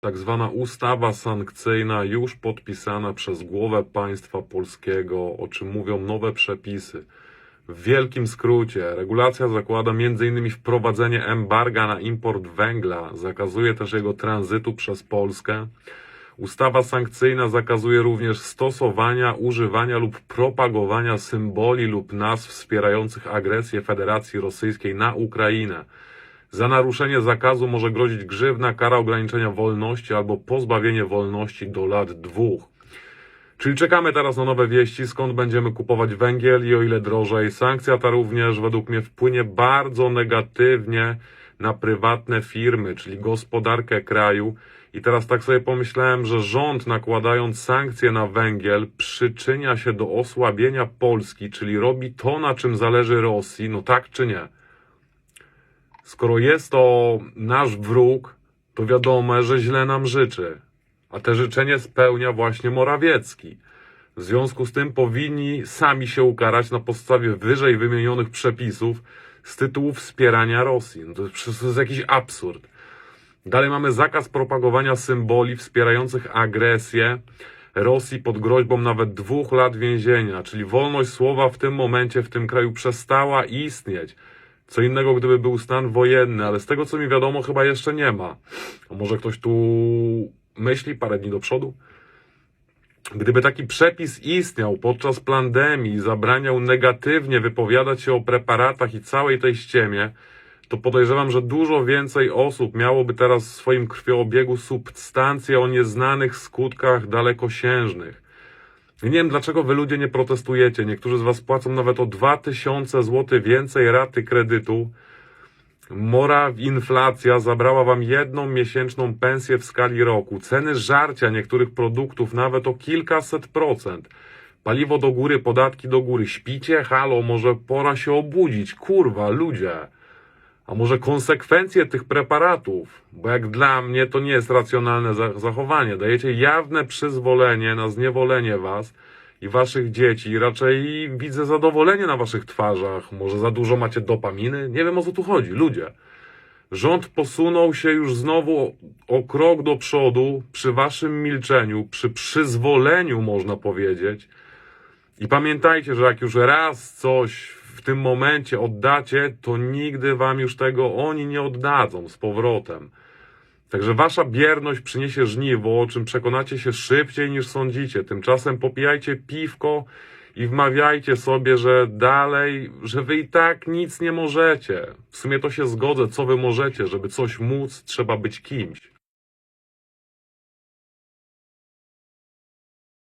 tak zwana ustawa sankcyjna już podpisana przez głowę państwa polskiego, o czym mówią nowe przepisy. W wielkim skrócie, regulacja zakłada m.in. wprowadzenie embarga na import węgla, zakazuje też jego tranzytu przez Polskę. Ustawa sankcyjna zakazuje również stosowania, używania lub propagowania symboli lub nazw wspierających agresję Federacji Rosyjskiej na Ukrainę. Za naruszenie zakazu może grozić grzywna, kara ograniczenia wolności albo pozbawienie wolności do lat dwóch. Czyli czekamy teraz na nowe wieści, skąd będziemy kupować węgiel i o ile drożej. Sankcja ta również według mnie wpłynie bardzo negatywnie na prywatne firmy, czyli gospodarkę kraju. I teraz tak sobie pomyślałem, że rząd nakładając sankcje na węgiel przyczynia się do osłabienia Polski, czyli robi to, na czym zależy Rosji, no tak czy nie? Skoro jest to nasz wróg, to wiadomo, że źle nam życzy. A te życzenie spełnia właśnie Morawiecki. W związku z tym powinni sami się ukarać na podstawie wyżej wymienionych przepisów z tytułu wspierania Rosji. No to, jest, to jest jakiś absurd. Dalej mamy zakaz propagowania symboli wspierających agresję Rosji pod groźbą nawet dwóch lat więzienia, czyli wolność słowa w tym momencie w tym kraju przestała istnieć. Co innego, gdyby był stan wojenny, ale z tego co mi wiadomo, chyba jeszcze nie ma. A może ktoś tu myśli parę dni do przodu? Gdyby taki przepis istniał podczas pandemii zabraniał negatywnie wypowiadać się o preparatach i całej tej ściemie, to podejrzewam, że dużo więcej osób miałoby teraz w swoim krwioobiegu substancje o nieznanych skutkach dalekosiężnych. Nie wiem, dlaczego wy ludzie nie protestujecie. Niektórzy z was płacą nawet o 2000 zł więcej raty kredytu. Mora inflacja zabrała wam jedną miesięczną pensję w skali roku. Ceny żarcia niektórych produktów nawet o kilkaset procent. Paliwo do góry, podatki do góry. Śpicie? Halo, może pora się obudzić. Kurwa, ludzie. A może konsekwencje tych preparatów? Bo jak dla mnie to nie jest racjonalne za- zachowanie. Dajecie jawne przyzwolenie na zniewolenie was i waszych dzieci. Raczej widzę zadowolenie na waszych twarzach. Może za dużo macie dopaminy? Nie wiem o co tu chodzi, ludzie. Rząd posunął się już znowu o krok do przodu przy waszym milczeniu, przy przyzwoleniu, można powiedzieć. I pamiętajcie, że jak już raz coś w tym momencie oddacie, to nigdy wam już tego oni nie oddadzą z powrotem. Także wasza bierność przyniesie żniwo, o czym przekonacie się szybciej niż sądzicie. Tymczasem popijajcie piwko i wmawiajcie sobie, że dalej, że wy i tak nic nie możecie. W sumie to się zgodzę, co wy możecie. Żeby coś móc, trzeba być kimś.